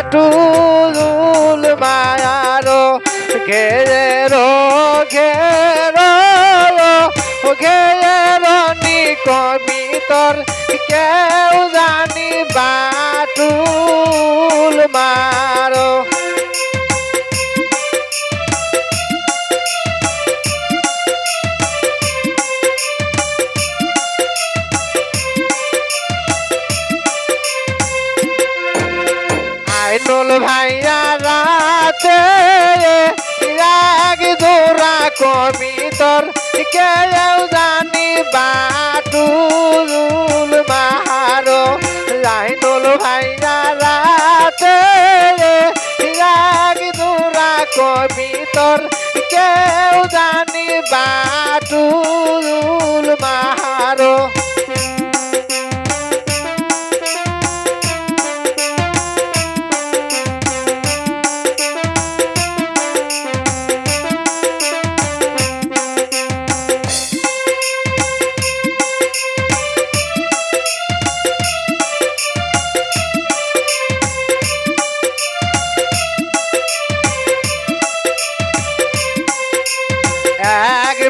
বাটুল মায়ারো ঘেরো ঘেরো ঘেরো নি কবিতর কেউ জানি বাটুল মারো। 自拍。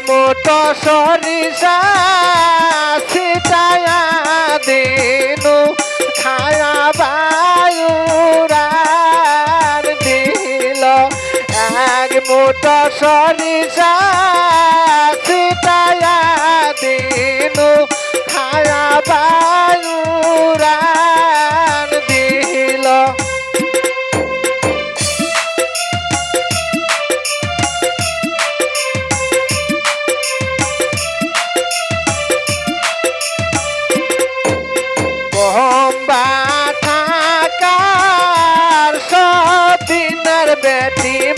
মোটো সরিষা ছিটায়া দিনু খায়া বায়ুরার দিল। এক মোটো সরিষা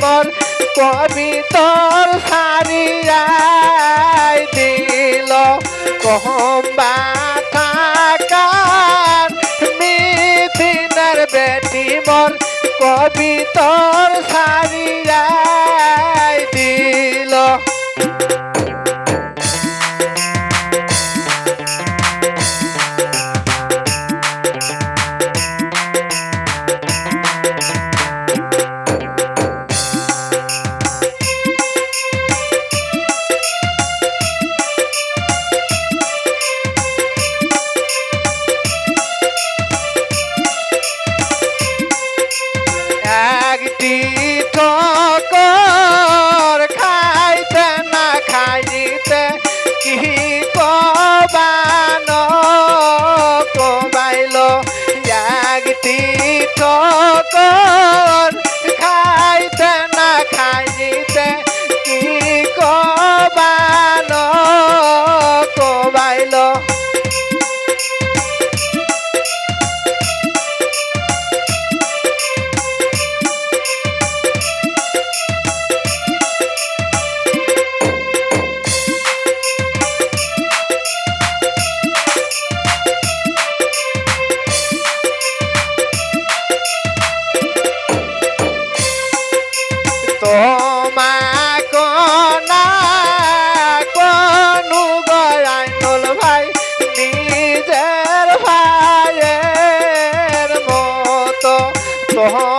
মর কবিতর সারিয়াই দিল। কহম্বা থাকার মিথিনের বেটি মোর কবিতর সারিয়াই একটি তোমা কনা কনু গয়াইনুল ভাই নিজের ভাইয়ের মতো। তোমা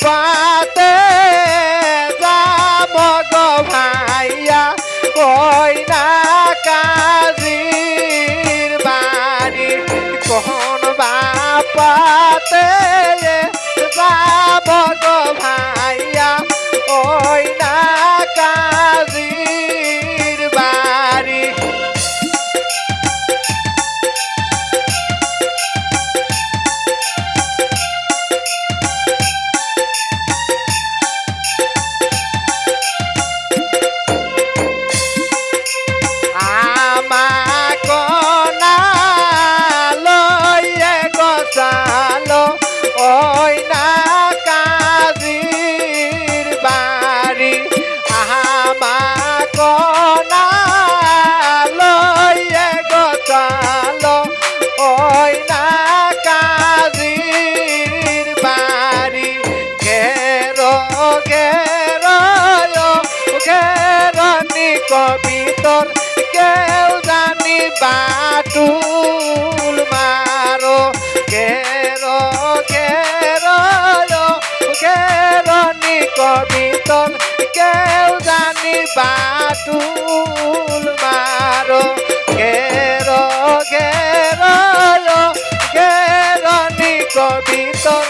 Bye. কবিতর, কেউ জানি বাটুল মারো। কেরো কেরো কেরনি কবিতর, কেউ জানি বাটুল মারো। কেরো কেরো কেরনি কবিতর